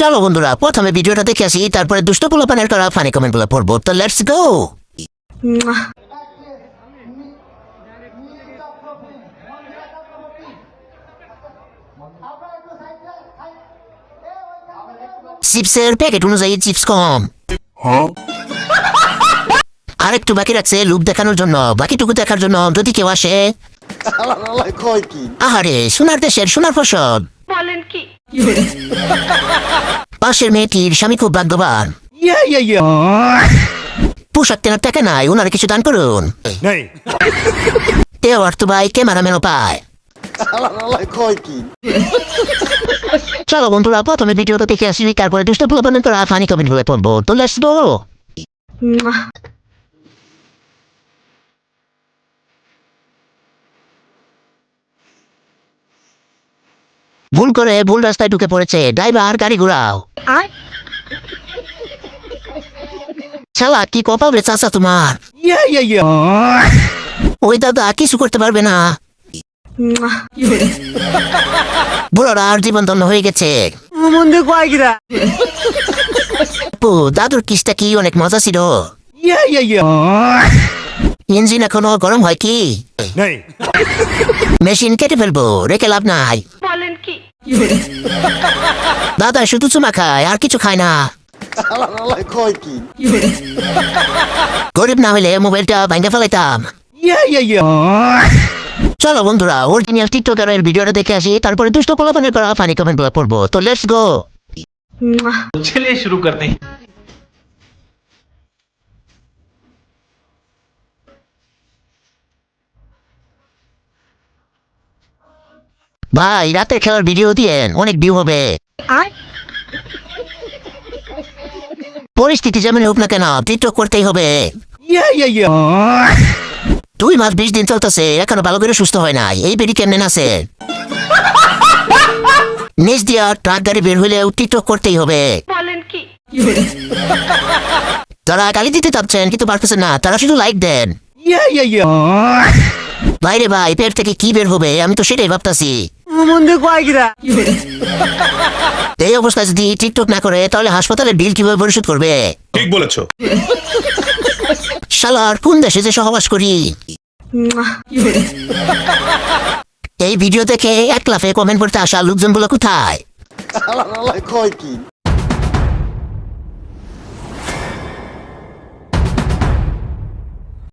চলো বন্ধুরা প্রথমে ভিডিওটা দেখে আসি তারপরে দুষ্ট পোলাপানের করা ফানি কমেন্টগুলো পড়ব। তো লেটস গো চিপসের প্যাকেট অনুযায়ী চিপস কম। আরেকটু বাকি রাখছে লুপ দেখানোর জন্য বাকিটুকু দেখার জন্য যদি কেউ আসে। আহারে সোনার দেশের সোনার ফসল। বলেন কি? পাশের মেয়েটির স্বামী খুব ভাগ্যবান। ইয়া ইয়া ইয়া। পোশাক কেনার টাকা নাই ওনারা কিছু দান করুন। নেই। তেও অর্থ ভাই ক্যামেরাম্যানও পায়। চলো বন্ধুরা প্রথমে ভিডিওটা দেখে আসি তারপরে দুষ্ট পোলাপানের করা ফানি কমেন্টগুলো পড়ব। তো লেটস গো ভুল করে ভুল রাস্তায় ঢুকে পড়েছে। ড্রাইভার গাড়ি ঘুরাও। শালা কি কপাল রে চাচা তোমার? ইয়া ইয়া ইয়া। ওই দাদা কিছু করতে পারবে না। বুড়োরা আর জীবন ধন্য হয়ে গেছে। দাদুর কিসটা কি? অনেক মজা ছিল। ইয়া ইয়া ইয়া। ইঞ্জিন এখনও গরম হয় কি? মেশিন কেটে ফেলব রেখে লাভ নাই। দাদা শুধু চুমা খায় আর কিছু খায় না কয় কি গরিব না হলে মোবাইলটা ভাঙ্গে ফেলাইতাম ইয়া ইয়া ইয়া চলো বন্ধুরা অরিজিনাল টিকটকারের ভিডিওটা দেখে আসি তারপরে দুষ্ট পোলাপানের করা ফানি কমেন্ট পড়বো তো লেটস গো चलिए शुरू करते हैं ভাই রাতে খেলার ভিডিও দিয়েন অনেক ভিউ হবে। পরিস্থিতি যেমন হোক না কেন টিকটক করতেই হবে। ইয়া ইয়া ইয়া। দুই মাস বিশ দিন চলতেছে এখনও ভালো করে সুস্থ হয় নাই। এই বেরি কেমন আছে নিজ দিয়া ট্রাক গাড়ি বের হইলেও টিকটক করতেই হবে। বলেন কি? তারা গালি দিতে চাচ্ছেন কিন্তু পারতেছেন না তারা শুধু লাইক দেন। ইয়া ইয়া ইয়া। বাইরে ভাই পেট থেকে কি বের হবে আমি তো সেটাই ভাবতাছি। এই অবস্থায় যদি টিকটক না করে তাহলে হাসপাতালের বিল কীভাবে পরিশোধ করবে? ঠিক বলেছ। শালার কোন দেশে যে সহবাস করি? এই ভিডিও দেখে এক লাফে কমেন্ট করতে আসা লোকজন লোকজনগুলো কোথায়?